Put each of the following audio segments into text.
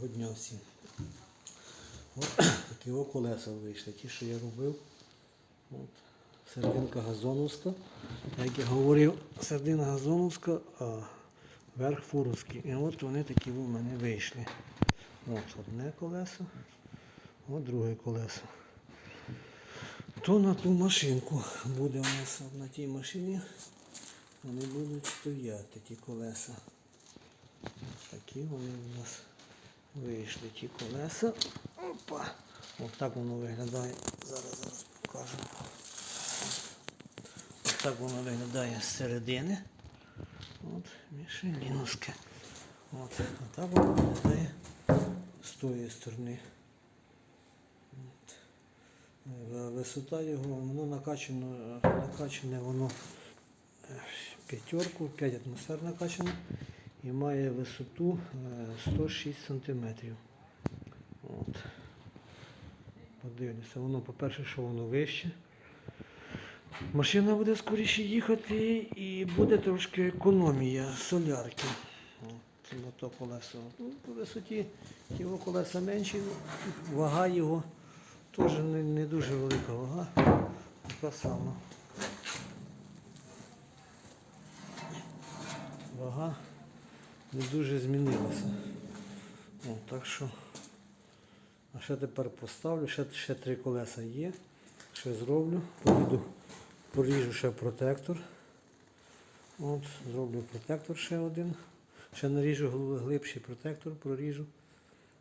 Доброго дня всім. От такі о колеса вийшли, ті, що я робив. От. Серединка газоновська. Як я говорив, середина газоновська, а верх фуровський. І от вони такі у мене вийшли. От одне колесо, от друге колесо. То на ту машинку буде у нас на тій машині. Вони будуть стояти, ті колеса. Такі вони у нас вийшли ті колеса. Опа! Ось так воно виглядає. Зараз зараз покажу. Ось так воно виглядає з середини. От, мішеліновське. От, а так воно виглядає з тої сторони. От. Е, Висота його, воно накачано, накачане воно е, п'ятерку, 5 атмосфер накачано і має висоту е, 106 см. От. Подивлюся, воно, по-перше, що воно вище. Машина буде скоріше їхати і буде трошки економія солярки. От, на то колесо. Ну, по висоті його колеса менші, вага його теж не, не дуже велика вага. Така сама. Вага не дуже змінилася. О, так що. А ще тепер поставлю, ще, ще три колеса є. Ще зроблю. Поїду, поріжу ще протектор. От, зроблю протектор ще один. Ще наріжу глибший протектор, проріжу,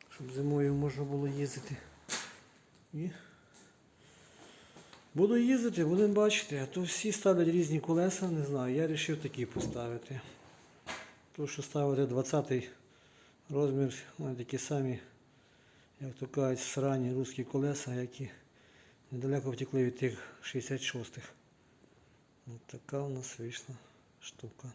щоб зимою можна було їздити. І буду їздити, будемо бачити. А то всі ставлять різні колеса, не знаю. Я вирішив такі поставити. То, що ставити 20 розмір, вони такі самі, як то кажуть, срані русські колеса, які недалеко втекли від тих 66-х. Ось така у нас вийшла штука.